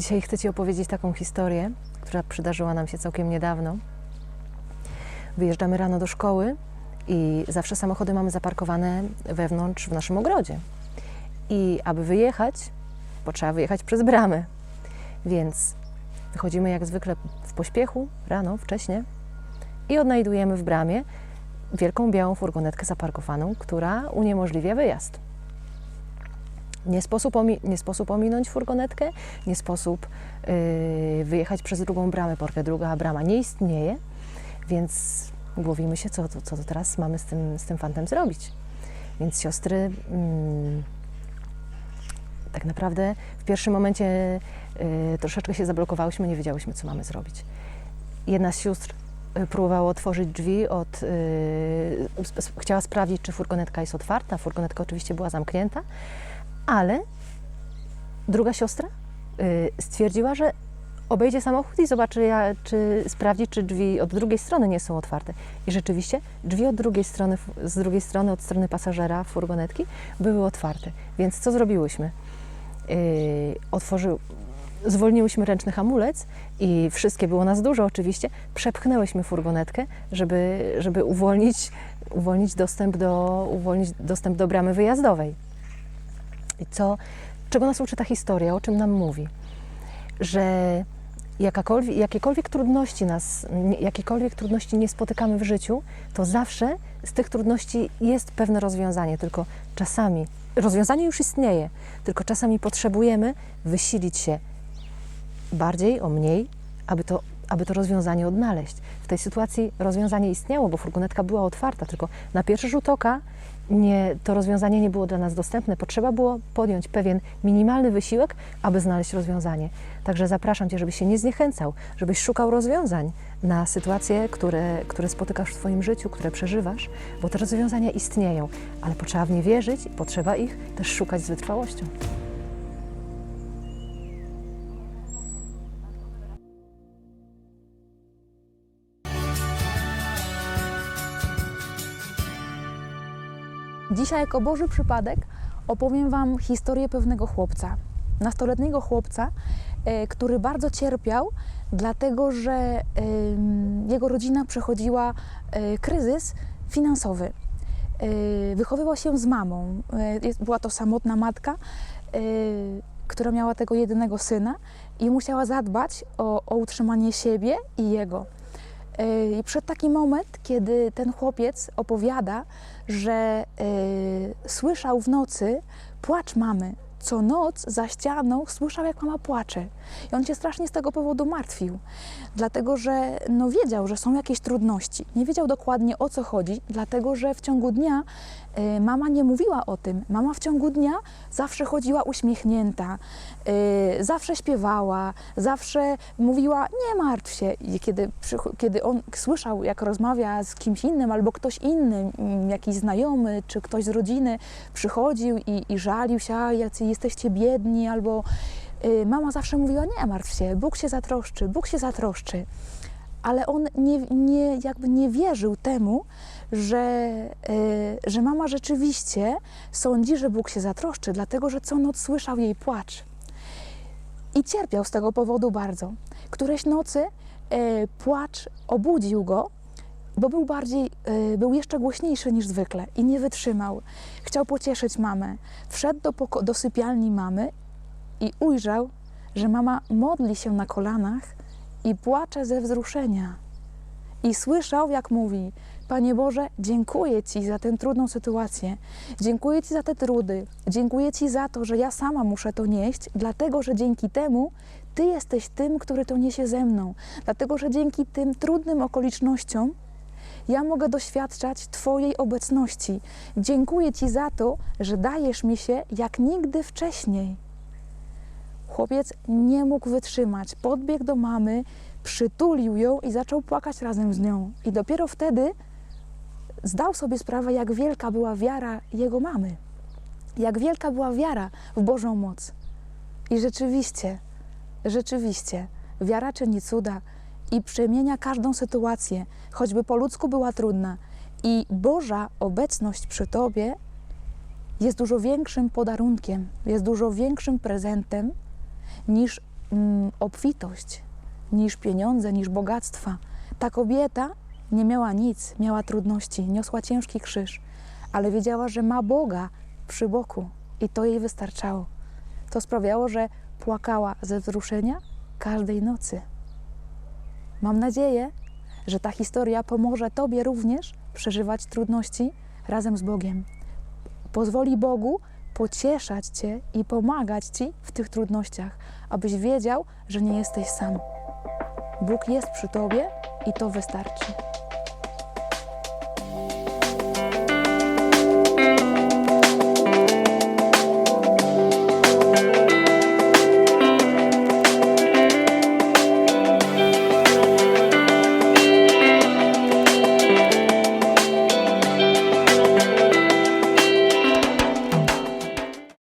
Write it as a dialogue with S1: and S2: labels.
S1: Dzisiaj chcę Ci opowiedzieć taką historię, która przydarzyła nam się całkiem niedawno. Wyjeżdżamy rano do szkoły i zawsze samochody mamy zaparkowane wewnątrz w naszym ogrodzie. I aby wyjechać, potrzeba wyjechać przez bramę. Więc wychodzimy jak zwykle w pośpiechu, rano, wcześnie i odnajdujemy w bramie wielką białą furgonetkę zaparkowaną, która uniemożliwia wyjazd. Nie sposób, nie sposób ominąć furgonetkę, nie sposób yy, wyjechać przez drugą bramę, porque druga brama nie istnieje, więc głowimy się, co, co, co teraz mamy z tym, z tym fantem zrobić. Więc siostry mm, tak naprawdę w pierwszym momencie y, troszeczkę się zablokowałyśmy, nie wiedziałyśmy, co mamy zrobić. Jedna z sióstr y, próbowała otworzyć drzwi, od, y, sp- chciała sprawdzić, czy furgonetka jest otwarta. Furgonetka oczywiście była zamknięta, ale druga siostra y, stwierdziła, że obejdzie samochód i zobaczy, czy sprawdzi, czy drzwi od drugiej strony nie są otwarte. I rzeczywiście drzwi od drugiej strony, z drugiej strony, od strony pasażera furgonetki były otwarte. Więc co zrobiłyśmy? Yy, otworzył, zwolniłyśmy ręczny hamulec i wszystkie, było nas dużo oczywiście, przepchnęłyśmy furgonetkę, żeby, żeby uwolnić, uwolnić, dostęp do, uwolnić dostęp do bramy wyjazdowej. Co, czego nas uczy ta historia, o czym nam mówi? Że jakiekolwiek trudności nas, jakiekolwiek trudności nie spotykamy w życiu, to zawsze z tych trudności jest pewne rozwiązanie, tylko czasami rozwiązanie już istnieje, tylko czasami potrzebujemy wysilić się bardziej, o mniej, aby to, aby to rozwiązanie odnaleźć. W tej sytuacji rozwiązanie istniało, bo furgonetka była otwarta, tylko na pierwszy rzut oka nie, to rozwiązanie nie było dla nas dostępne. Potrzeba było podjąć pewien minimalny wysiłek, aby znaleźć rozwiązanie. Także zapraszam Cię, żebyś się nie zniechęcał, żebyś szukał rozwiązań na sytuacje, które, które spotykasz w Twoim życiu, które przeżywasz, bo te rozwiązania istnieją, ale potrzeba w nie wierzyć i potrzeba ich też szukać z wytrwałością.
S2: Dzisiaj, jako Boży przypadek, opowiem Wam historię pewnego chłopca, nastoletniego chłopca, e, który bardzo cierpiał, dlatego że jego rodzina przechodziła e, kryzys finansowy. E, Wychowywał się z mamą. Była to samotna matka, która miała tego jedynego syna i musiała zadbać o, o utrzymanie siebie i jego. E, I przyszedł taki moment, kiedy ten chłopiec opowiada, że e, słyszał w nocy płacz mamy. Co noc za ścianą słyszał, jak mama płacze. I on się strasznie z tego powodu martwił, dlatego że no, wiedział, że są jakieś trudności. Nie wiedział dokładnie o co chodzi, dlatego że w ciągu dnia e, mama nie mówiła o tym. Mama w ciągu dnia zawsze chodziła uśmiechnięta, e, zawsze śpiewała, zawsze mówiła: Nie martw się. I kiedy, przycho- kiedy on słyszał, jak rozmawia z kimś innym, albo ktoś inny, mm, jakiś znajomy, czy ktoś z rodziny przychodził i, i żalił się, jacy jesteście biedni, albo y, mama zawsze mówiła: Nie martw się, Bóg się zatroszczy, Bóg się zatroszczy. Ale on nie, nie, jakby nie wierzył temu, że, y, że mama rzeczywiście sądzi, że Bóg się zatroszczy, dlatego że co noc słyszał jej płacz. I cierpiał z tego powodu bardzo. Któreś nocy e, płacz obudził go, bo był bardziej, e, był jeszcze głośniejszy niż zwykle i nie wytrzymał. Chciał pocieszyć mamę. Wszedł do, poko- do sypialni mamy i ujrzał, że mama modli się na kolanach i płacze ze wzruszenia. I słyszał, jak mówi: Panie Boże, dziękuję Ci za tę trudną sytuację. Dziękuję Ci za te trudy. Dziękuję Ci za to, że ja sama muszę to nieść, dlatego że dzięki temu Ty jesteś tym, który to niesie ze mną. Dlatego że dzięki tym trudnym okolicznościom ja mogę doświadczać Twojej obecności. Dziękuję Ci za to, że dajesz mi się jak nigdy wcześniej. Chłopiec nie mógł wytrzymać. Podbiegł do mamy, przytulił ją i zaczął płakać razem z nią. I dopiero wtedy zdał sobie sprawę, jak wielka była wiara jego mamy. Jak wielka była wiara w Bożą moc. I rzeczywiście, rzeczywiście, wiara czyni cuda i przemienia każdą sytuację, choćby po ludzku była trudna. I Boża obecność przy Tobie jest dużo większym podarunkiem, jest dużo większym prezentem niż mm, obfitość niż pieniądze, niż bogactwa. Ta kobieta nie miała nic, miała trudności, niosła ciężki krzyż, ale wiedziała, że ma Boga przy boku i to jej wystarczało. To sprawiało, że płakała ze wzruszenia każdej nocy. Mam nadzieję, że ta historia pomoże Tobie również przeżywać trudności razem z Bogiem. Pozwoli Bogu pocieszać Cię i pomagać Ci w tych trudnościach, abyś wiedział, że nie jesteś sam. Bóg jest przy Tobie i to wystarczy.